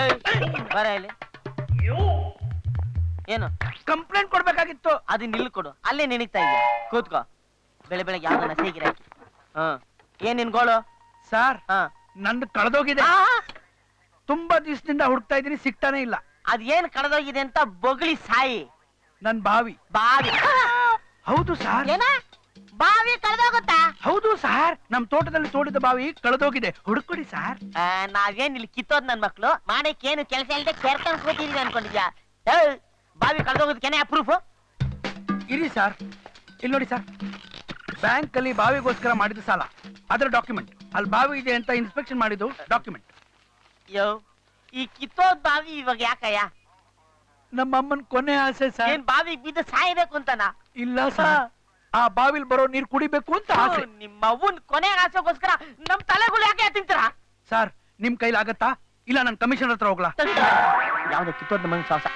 ಏಯ್, ಬರ ಇಲ್ಲಿ. ಏನು? ಕಂಪ್ಲೇಂಟ್ ಕೊಡ್ಬೇಕಾಗಿತ್ತು. ಅದು ನಿಲ್ ಕೊಡು. ಅಲ್ಲೇ ನೆನಿಗ್ತಾ ಇದೆಯಾ? ಕೂತ್ಕೋ. ಬೆಳೆ ಬೆಳಗ್ಗೆ ಯಾವ್ದನ್ನ ಸೇಗಿರ ಹಾಕಿ ಹಾ ಏನ್ ನಿನ್ ಗೋಳು? ಸರ್ ಹಾ. ನಂದು ಕಳೆದೋಗಿದೆ. ತುಂಬಾ ದಿವಸದಿಂದ ಹುಡುಕ್ತಾ ಇದೀನಿ ಸಿಗ್ತಾನೆ ಇಲ್ಲ. ಅದ್ ಏನ್ ಕಳೆದೋಗಿದೆ ಅಂತ ಬೊಗಳಿ ಸಾಯಿ. ನನ್ ಬಾವಿ. ಬಾವಿ. ಹೌದು ಸರ್ ಏನ? ಬಾವಿ ಕಳೆದೋಗುತ್ತಾ? ಹೌದು ಸರ್. ನಮ್ ತೋಟದಲ್ಲಿ ತೋಡಿದ ಬಾವಿ ಕಳೆದೋಗಿದೆ. ಹುಡುಕೊಡಿ ಸರ್. ನಾವೇನ್ ಇಲ್ಲಿ ಕಿತ್ತೋದ್ ನನ್ ಮಕ್ಳು? ಮಾಡಕ್ ಏನು ಕೆಲಸ ಇಲ್ಲದೆ ಸೇರ್ಕೊಂಡ್ ಕೂತಿದೀವಿ ಅನ್ಕೊಂಡಿದ್ಯಾ? ಏಯ್, ಬಾವಿ ಕಳೆದೋಗೋದಕ್ಕೆ ಅಪ್ರೂಫ್ ಇರಿ ಸರ್. ಇಲ್ಲಿ ನೋಡಿ ಸರ್. ಬ್ಯಾಂಕ್ ಅಲ್ಲಿ ಬಾವಿಗೋಸ್ಕರ ಮಾಡಿದ ಸಾಲ. ಅದರ ಡಾಕ್ಯುಮೆಂಟ್ ಅಲ್ಲಿ ಬಾವಿ ಇದೆ ಅಂತ ಇನ್ಸ್ಪೆಕ್ಷನ್ ಮಾಡಿದ್ದು ಡಾಕ್ಯುಮೆಂಟ್ ಯೋ ಈ ಕಿತ್ತೋದ್ ಬಾವಿ ಇವಾಗ ಯಾಕಯ್ಯ? ನಮ್ಮ ಅಮ್ಮನ್ ಕೊನೆ ಆಸೆ ಸರ್. ಏನ್ ಬಾವಿ ಬಿದ್ದು ಸಾಯ್ಬೇಕು ಅಂತನಾ? ಇಲ್ಲ ಸರ್. ಆ ಬಾವಿಲ್ ಬರೋ ನೀರ್ ಕುಡಿಬೇಕು ಅಂತ ಆಸೆ. ನಿಮ್ಮ ಅವ್ವನ್ ಕೊನೆ ಆಸೆಗೋಸ್ಕರ ನಮ್ ತಲೆಗಳು ಯಾಕೆ ತಿಂತೀರಾ? ಸರ್ ನಿಮ್ ಕೈಲಿ ಆಗತ್ತಾ? ಇಲ್ಲ ನನ್ ಕಮಿಷನರ್ ಹತ್ರ ಹೋಗ್ಲಾ? ಯಾವ್ದು ಕಿತ್ತೋದ್ ಮನ್ ಸಾಹಸ?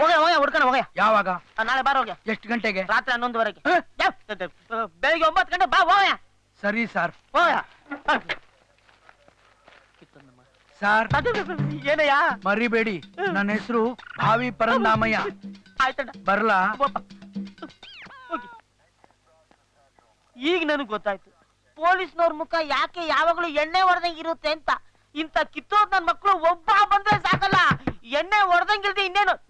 ಹೋಗ ಹೋಗ ಹುಡ್ಕೊಂಡು ಹೋಗ ಯಾವಾಗ? ನಾಳೆ ಬಾರ ಹೋಗ್ಯ. ಎಷ್ಟು ಗಂಟೆಗೆ? ರಾತ್ರಿ ಹನ್ನೊಂದುವರೆಗೆ? ಬೆಳಿಗ್ಗೆ ಒಂಬತ್ತು ಗಂಟೆ ಬಾ ಹೋಗ ಸರಿ ಸರ್. ಹೋಗ ಸರ್ ಏನಯ್ಯ? ಮರಿಬೇಡಿ. ನನ್ನ ಹೆಸರು ಭಾವಿ ಪರಂದಾಮಯ್ಯ. ಆಯ್ತಣ್ಣ. ಬರ್ಲಾ? ಈಗ ನನಗೆ ಗೊತ್ತಾಯ್ತು. ಪೊಲೀಸ್ನವ್ರ ಮುಖ ಯಾಕೆ ಯಾವಾಗ್ಲೂ ಎಣ್ಣೆ ಹೊಡೆದಂಗ್ ಇರುತ್ತೆ ಅಂತ. ಇಂತ ಕಿತ್ತೋದ್ ನನ್ ಮಕ್ಳು ಒಬ್ಬ ಬಂದ್ರೆ ಸಾಕಲ್ಲ. ಎಣ್ಣೆ ಹೊಡೆದಂಗಿಲ್ದೆ ಇನ್ನೇನು